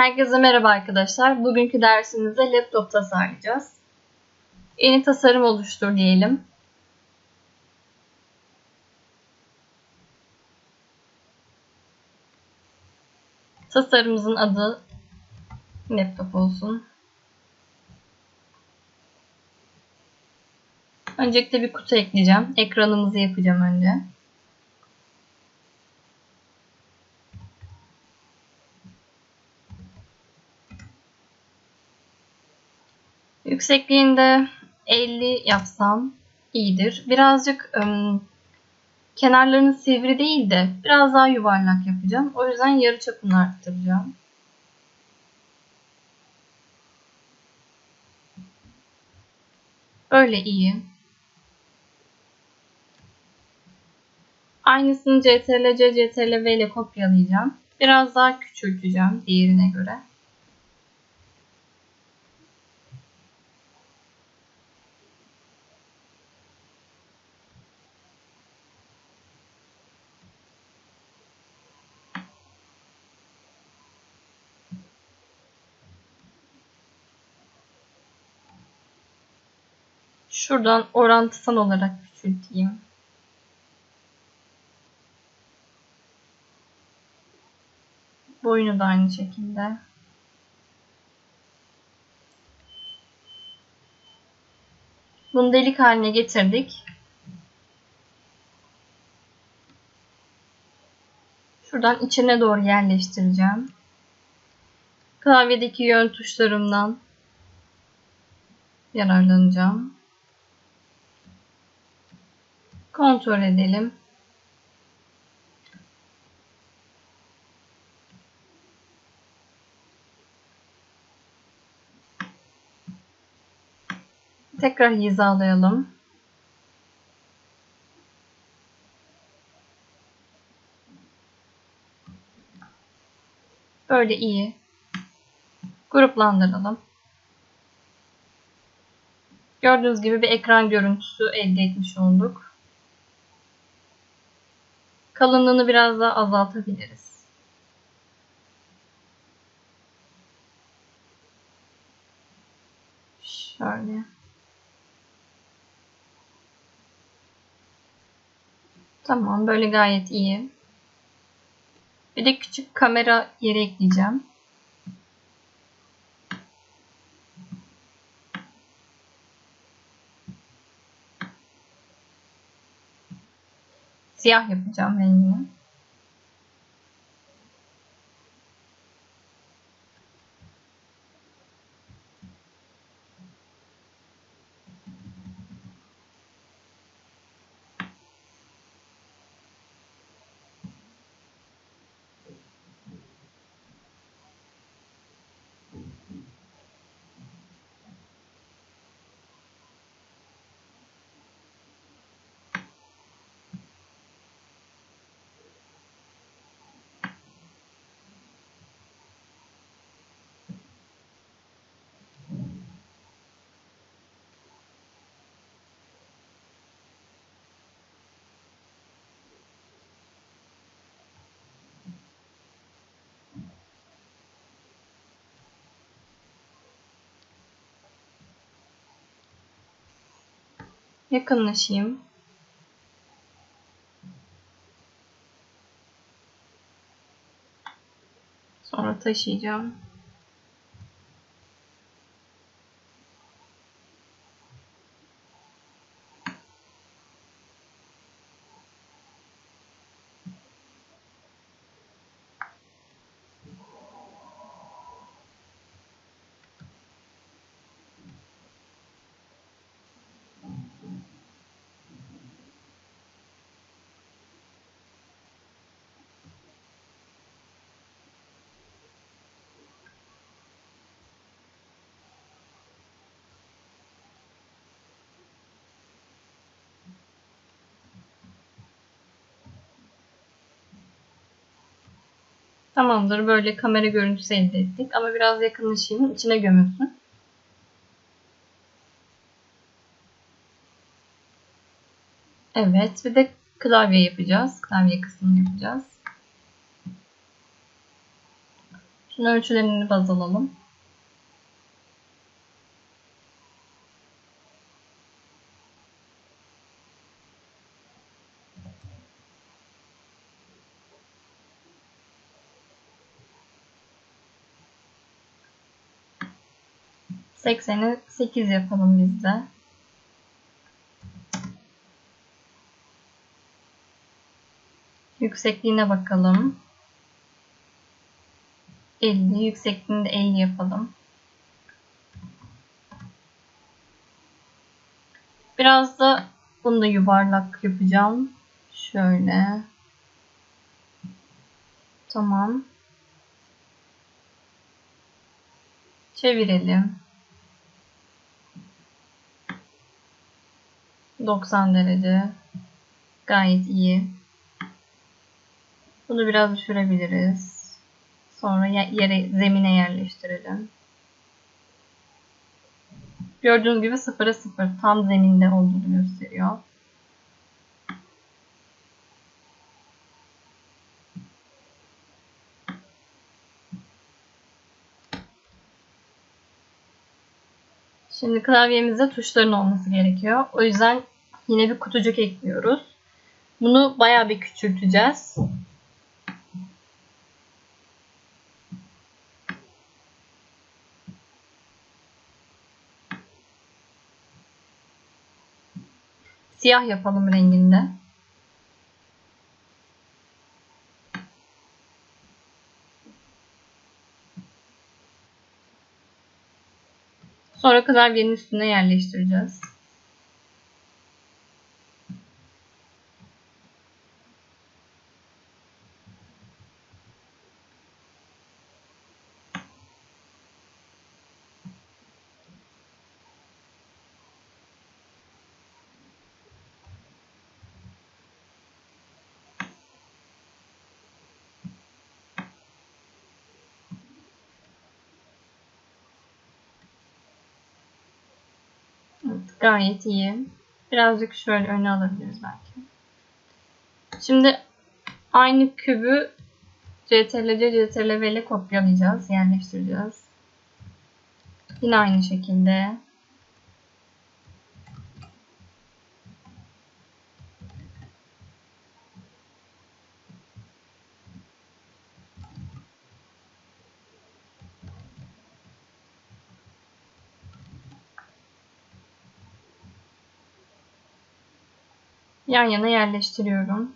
Herkese merhaba arkadaşlar. Bugünkü dersimizde laptop tasarlayacağız. Yeni tasarım oluştur diyelim. Tasarımımızın adı laptop olsun. Öncelikle bir kutu ekleyeceğim. Ekranımızı yapacağım önce. Yüksekliğinde 50 yapsam iyidir. Birazcık ım, kenarlarını sivri değil de biraz daha yuvarlak yapacağım. O yüzden yarı çapını arttıracağım. Böyle iyi. Aynısını CTRL C, CTRL V ile kopyalayacağım. Biraz daha küçülteceğim diğerine göre. Şuradan orantısal olarak küçülteyim. Boyunu da aynı şekilde. Bunu delik haline getirdik. Şuradan içine doğru yerleştireceğim. Klavyedeki yön tuşlarımdan yararlanacağım. Kontrol edelim. Tekrar hizalayalım. Böyle iyi. Gruplandıralım. Gördüğünüz gibi bir ekran görüntüsü elde etmiş olduk. Kalınlığını biraz daha azaltabiliriz. Şöyle. Tamam böyle gayet iyi. Bir de küçük kamera yeri ekleyeceğim. Siyah yapacağım rengini. Yakınlaşayım. Sonra taşıyacağım. Tamamdır. Böyle kamera görüntüsü elde ettik. Ama biraz yakınlaşayım. içine gömülsün. Evet. Bir de klavye yapacağız. Klavye kısmını yapacağız. Şimdi ölçülerini baz alalım. Sekseni sekiz yapalım biz de. Yüksekliğine bakalım. 50. Yüksekliğini de 50 yapalım. Biraz da bunu da yuvarlak yapacağım. Şöyle. Tamam. Çevirelim. 90 derece. Gayet iyi. Bunu biraz düşürebiliriz. Sonra yere zemine yerleştirelim. Gördüğünüz gibi 0'a 0 tam zeminde olduğunu gösteriyor. Şimdi klavyemizde tuşların olması gerekiyor. O yüzden yine bir kutucuk ekliyoruz. Bunu bayağı bir küçülteceğiz. Siyah yapalım renginde. Sonra klavyenin üstüne yerleştireceğiz. Gayet iyi. Birazcık şöyle öne alabiliriz belki. Şimdi aynı kübü CTRL-C, CTRL-V ile kopyalayacağız, yerleştireceğiz. Yine aynı şekilde yan yana yerleştiriyorum.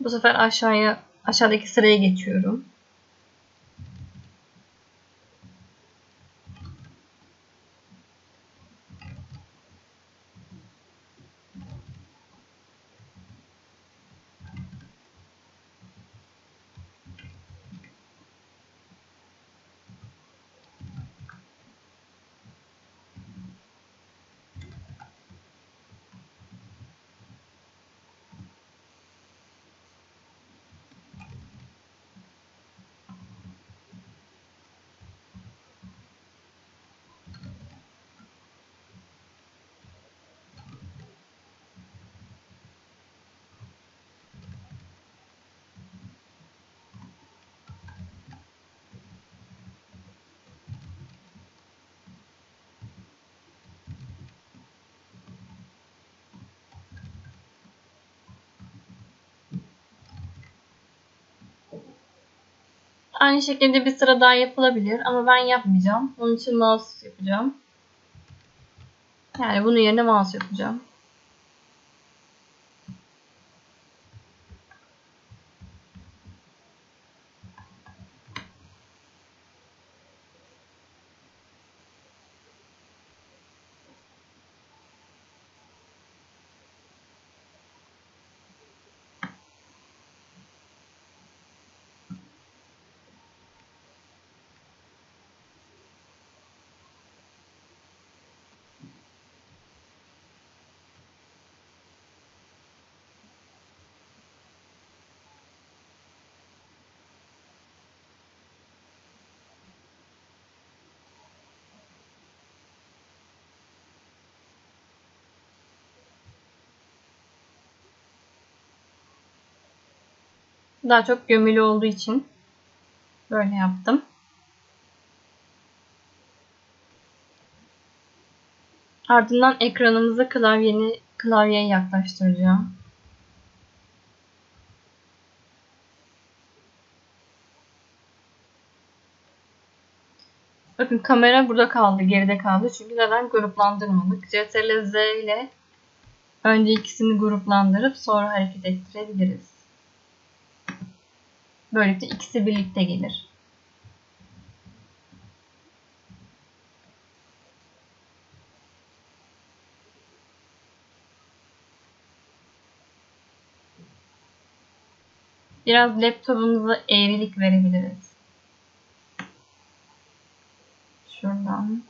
Bu sefer aşağıya aşağıdaki sıraya geçiyorum. Aynı şekilde bir sıra daha yapılabilir ama ben yapmayacağım. Onun için mouse yapacağım. Yani bunun yerine mouse yapacağım. Daha çok gömülü olduğu için böyle yaptım. Ardından ekranımızı klavyeni klavyeye yaklaştıracağım. Bakın kamera burada kaldı, geride kaldı. Çünkü neden gruplandırmadık? Ctrl Z ile önce ikisini gruplandırıp sonra hareket ettirebiliriz. Böylelikle ikisi birlikte gelir. Biraz laptopumuza eğrilik verebiliriz. Şuradan.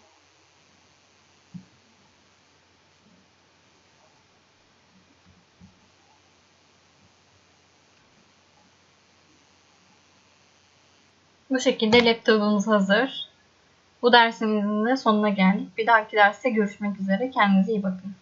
Bu şekilde laptopumuz hazır. Bu dersimizin de sonuna geldik. Bir dahaki derste görüşmek üzere. Kendinize iyi bakın.